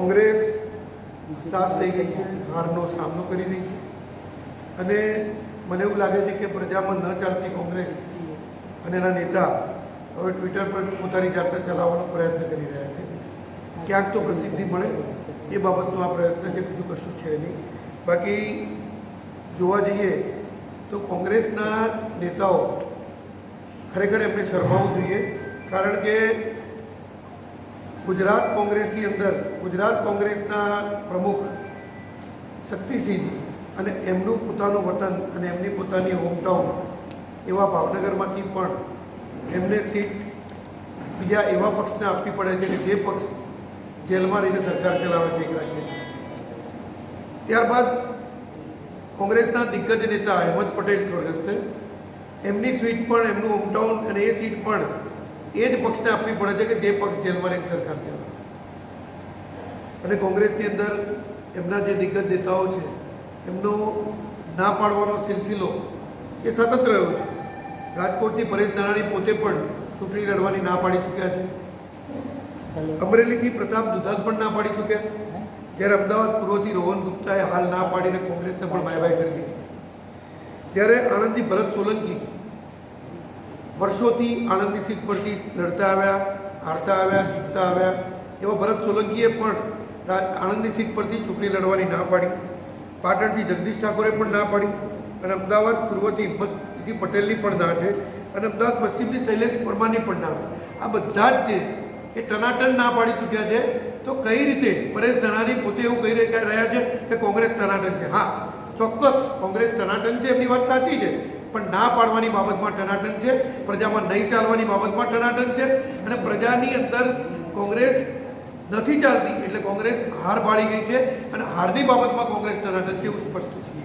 કોંગ્રેસ હતાશ થઈ ગઈ છે, હારનો સામનો કરી રહી છે. અને મને એવું લાગે છે કે પ્રજામાં ન ચાલતી કોંગ્રેસ અને એના નેતા હવે ટ્વિટર પર પોતાની જાતને ચલાવવાનો પ્રયત્ન કરી રહ્યા છે. ક્યાંક તો પ્રસિદ્ધિ મળે, એ બાબતનો આ પ્રયત્ન છે, બીજું કશું છે નહીં. બાકી જોવા જઈએ તો કોંગ્રેસના નેતાઓ ખરેખર એમને શરમાવવું જોઈએ, કારણ કે ગુજરાત કોંગ્રેસની અંદર, ગુજરાત કોંગ્રેસના પ્રમુખ શક્તિસિંહજી અને એમનું પોતાનું વતન અને એમની પોતાની હોમટાઉન એવા ભાવનગરમાંથી પણ એમને સીટ બીજા એવા પક્ષને આપવી પડે છે કે જે પક્ષ જેલમાં રહીને સરકાર ચલાવે છે એક રાજ્ય ત્યારબાદ કોંગ્રેસના દિગ્ગજ નેતા અહેમદ પટેલ સ્વર્ગસ્થ એમની સીટ પણ, એમનું હોમટાઉન અને એ સીટ પણ એ જ પક્ષને આપવી પડે છે કે જે પક્ષ જેલમાં એક સરકાર ચલાવે અને કોંગ્રેસની અંદર એમના જે દિગ્ગજ નેતાઓ છે એમનો ના પાડવાનો સિલસિલો એ સતત રહ્યો છે. રાજકોટથી પરેશ ધાનાણી પોતે પણ ચૂંટણી લડવાની ના પાડી ચૂક્યા છે. અમરેલીથી પ્રતાપ દુધાત પણ ના પાડી ચૂક્યા. જ્યારે અમદાવાદ પૂર્વથી રોહન ગુપ્તાએ હાલ ના પાડીને કોંગ્રેસને પણ બાય બાય કરી દીધી. ત્યારે આણંદથી ભરત સોલંકી વર્ષોથી આણંદની સીટ પરથી લડતા આવ્યા, હારતા આવ્યા, જીતતા આવ્યા, એવા ભરત સોલંકીએ પણ આણંદની સીટ પરથી ચૂંટણી લડવાની ના પાડી. પાટણથી જગદીશ ઠાકોરે પણ ના પાડી અને અમદાવાદ પૂર્વથી હિંમતસિંહ પટેલની પણ ના છે અને અમદાવાદ પશ્ચિમથી શૈલેષ પરમારની પણ ના આ બધા જ છે એ ટનાટન ના પાડી ચૂક્યા છે, તો કઈ રીતે પરેશ ધનાની પોતે એવું કહી રહ્યા છે કે કોંગ્રેસ ટનાટન છે? હા, ચોક્કસ કોંગ્રેસ ટનાટન છે, એમની વાત સાચી છે. પણ ના પાડવાની બાબતમાં ટનાટન છે. પ્રજામાં નહીં ચાલવાની બાબતમાં ટનાટન છે. અને પ્રજાની અંદર કોંગ્રેસ નથી ચાલતી એટલે કોંગ્રેસ હાર પાડી ગઈ છે. અને હારની બાબતમાં કોંગ્રેસ ટનાટન છે એવું સ્પષ્ટ છે.